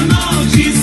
ночі.